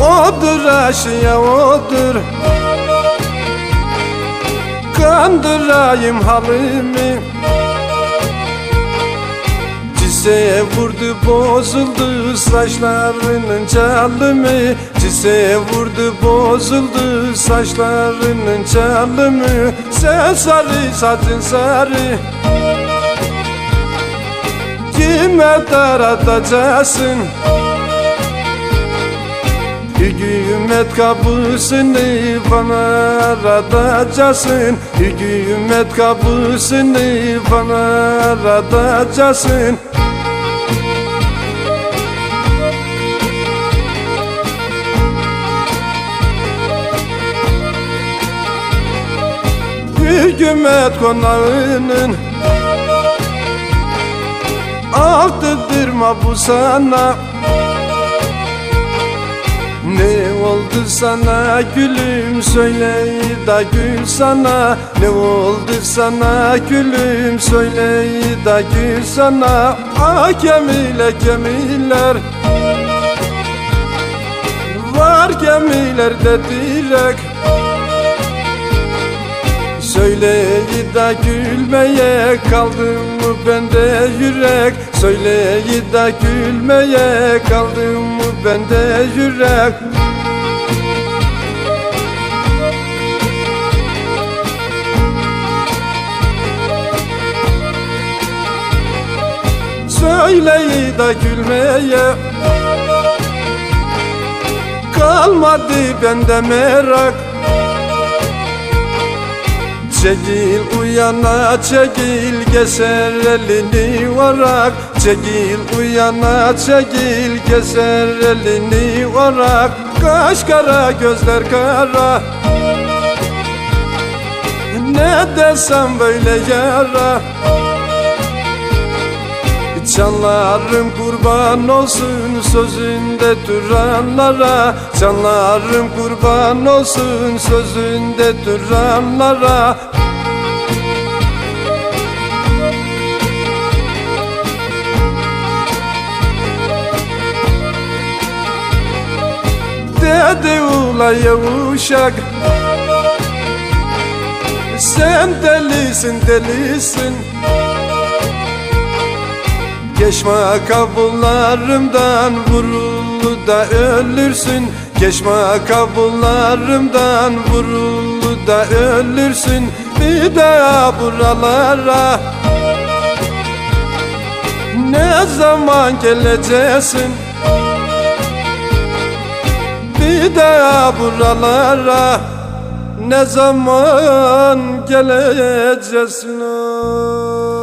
Odur aşıya odur. Kandırayım halimi Ciseye vurdu bozuldu saçlarının çalımı. Ciseye vurdu bozuldu saçlarının çalımı. Sen sarı saçın sarı. Kime daratacaksın Hükümet kapısını bana aratacaksın Hükümet kapısını bana aratacaksın Hükümet konağının Altıdırma bu sana oldu sana? Gülüm söyle da gül sana. Ne oldu sana? Gülüm söyle da gül sana. Ah gemiler gemiler. Var gemilerde direk Söyleyi da gülmeye kaldım mı bende yürek? Söyleyi da gülmeye kaldım mı bende yürek Söyleyi da gülmeye. Kalmadı bende merak. Çekil uyana çekil keser elini varak. Çekil uyana çekil keser elini varak. Kaş kara gözler kara. Ne desem böyle yara Canlarım kurban olsun sözünde duranlara. Canlarım kurban olsun sözünde duranlara. Dedi ula yavuşak Sen delisin delisin Geçme kabullarımdan vuruldu da ölürsün. Geçme kabullarımdan vuruldu da ölürsün. Bir daha buralara Ne zaman geleceksin? Bir daha buralara Ne zaman geleceksin? oh?